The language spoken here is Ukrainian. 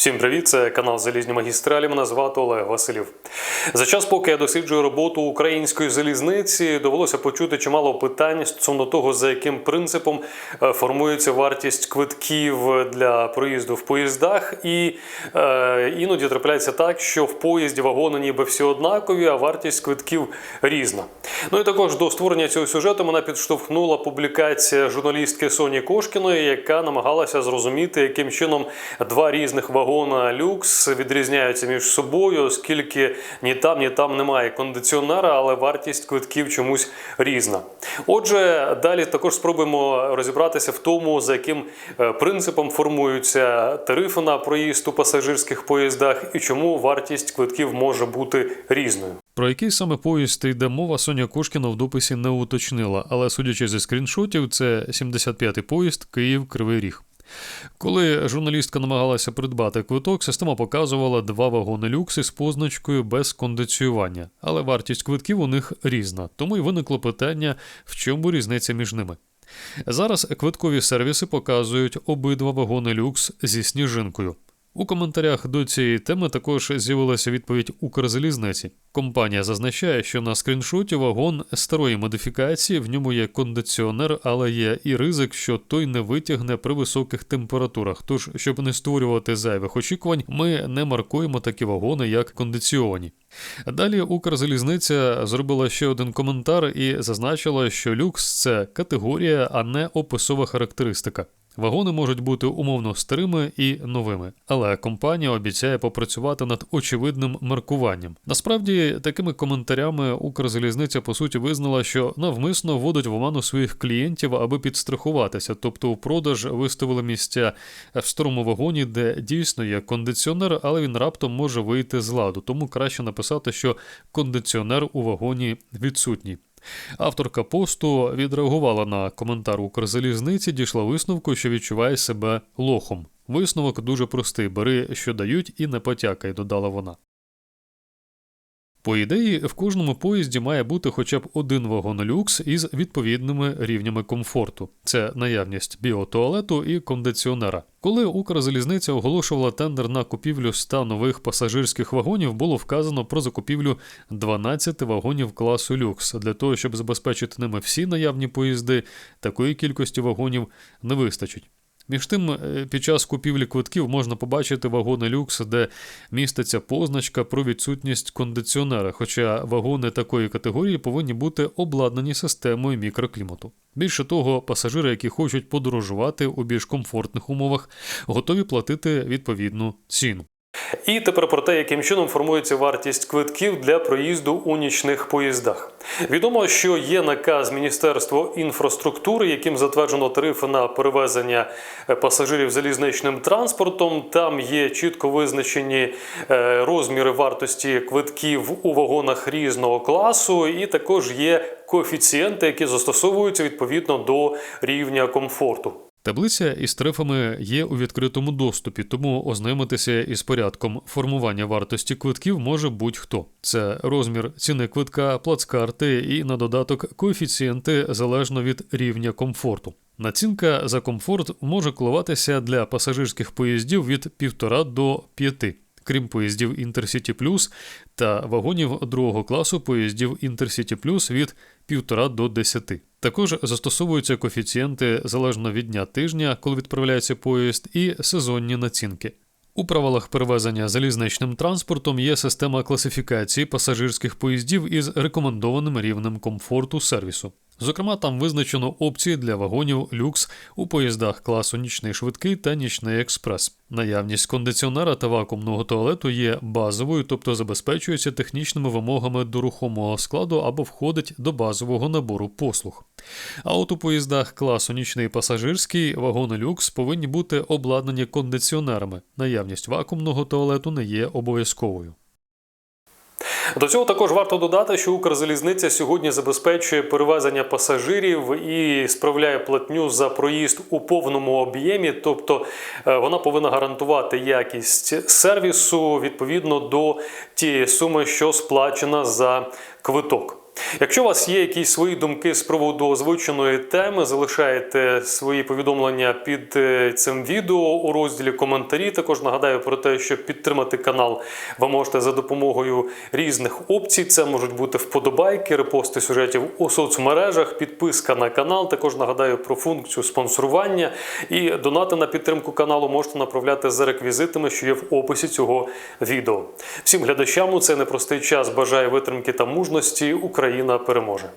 Всім привіт, це канал Залізні магістралі. Мене звати Олег Василів. За час, поки я досліджую роботу української залізниці, довелося почути чимало питань стосовно того, за яким принципом е, формується вартість квитків для проїзду в поїздах. І е, іноді трапляється так, що в поїзді вагони ніби всі однакові, а вартість квитків різна. Ну і також до створення цього сюжету мене підштовхнула публікація журналістки Соні Кошкіної, яка намагалася зрозуміти, яким чином два різних вагона люкс відрізняються між собою, оскільки ні там, ні там немає кондиціонера, але вартість квитків чомусь різна. Отже, далі також спробуємо розібратися в тому, за яким е, принципом формуються тарифи на проїзд у пасажирських поїздах і чому вартість квитків може бути різною. Про який саме поїзд йде мова, Соня Кошкіна в дописі не уточнила, але судячи зі скріншотів, це 75-й поїзд Київ Кривий Ріг. Коли журналістка намагалася придбати квиток, система показувала два вагони люкс із позначкою без кондиціювання, але вартість квитків у них різна, тому й виникло питання, в чому різниця між ними. Зараз квиткові сервіси показують обидва вагони люкс зі сніжинкою. У коментарях до цієї теми також з'явилася відповідь Укрзалізниці. Компанія зазначає, що на скріншоті вагон старої модифікації в ньому є кондиціонер, але є і ризик, що той не витягне при високих температурах. Тож, щоб не створювати зайвих очікувань, ми не маркуємо такі вагони як кондиціоні. Далі Укрзалізниця зробила ще один коментар і зазначила, що люкс це категорія, а не описова характеристика. Вагони можуть бути умовно старими і новими, але компанія обіцяє попрацювати над очевидним маркуванням. Насправді, такими коментарями Укрзалізниця по суті визнала, що навмисно вводить в оману своїх клієнтів, аби підстрахуватися, тобто у продаж виставили місця в старому вагоні, де дійсно є кондиціонер, але він раптом може вийти з ладу. Тому краще написати, що кондиціонер у вагоні відсутній. Авторка посту відреагувала на коментар Укрзалізниці, дійшла висновку, що відчуває себе лохом. Висновок дуже простий: бери, що дають, і не потякай, додала вона. По ідеї, в кожному поїзді має бути хоча б один вагон люкс із відповідними рівнями комфорту: це наявність біотуалету і кондиціонера. Коли Укрзалізниця оголошувала тендер на купівлю 100 нових пасажирських вагонів, було вказано про закупівлю 12 вагонів класу люкс. Для того, щоб забезпечити ними всі наявні поїзди, такої кількості вагонів не вистачить. Між тим, е, під час купівлі квитків можна побачити вагони люкс, де міститься позначка про відсутність кондиціонера, хоча вагони такої категорії повинні бути обладнані системою мікроклімату. Більше того, пасажири, які хочуть подорожувати у більш комфортних умовах, готові платити відповідну ціну. І тепер про те, яким чином формується вартість квитків для проїзду у нічних поїздах. Відомо, що є наказ Міністерства інфраструктури, яким затверджено тарифи на перевезення е, пасажирів залізничним транспортом. Там є чітко визначені е, розміри вартості квитків у вагонах різного класу, і також є коефіцієнти, які застосовуються відповідно до рівня комфорту. Таблиця із тарифами є у відкритому доступі, тому ознайомитися із порядком формування вартості квитків може будь-хто. Це розмір ціни квитка, плацкарти і на додаток коефіцієнти залежно від рівня комфорту. Націнка за комфорт може коливатися для пасажирських поїздів від 1,5 до 5, крім поїздів Intercity Plus та вагонів другого класу поїздів Intercity Plus від 1,5 до 10. Також застосовуються коефіцієнти залежно від дня тижня, коли відправляється поїзд, і сезонні націнки. У правилах перевезення залізничним транспортом є система класифікації пасажирських поїздів із рекомендованим рівнем комфорту сервісу. Зокрема, там визначено опції для вагонів люкс у поїздах класу нічний швидкий та нічний експрес. Наявність кондиціонера та вакуумного туалету є базовою, тобто забезпечується технічними вимогами до рухомого складу або входить до базового набору послуг. А от у поїздах класу нічний пасажирський вагони люкс повинні бути обладнані кондиціонерами. Наявність вакуумного туалету не є обов'язковою. До цього також варто додати, що Укрзалізниця сьогодні забезпечує перевезення пасажирів і справляє платню за проїзд у повному об'ємі, тобто е, вона повинна гарантувати якість сервісу відповідно до тієї суми, що сплачена за квиток. Якщо у вас є якісь свої думки з приводу озвученої теми, залишайте свої повідомлення під е, цим відео у розділі коментарі. Також нагадаю про те, що підтримати канал ви можете за допомогою різних опцій. Це можуть бути вподобайки, репости сюжетів у соцмережах, підписка на канал. Також нагадаю про функцію спонсорування і донати на підтримку каналу можете направляти за реквізитами, що є в описі цього відео. Всім глядачам у цей непростий час бажаю витримки та мужності. Україна переможе.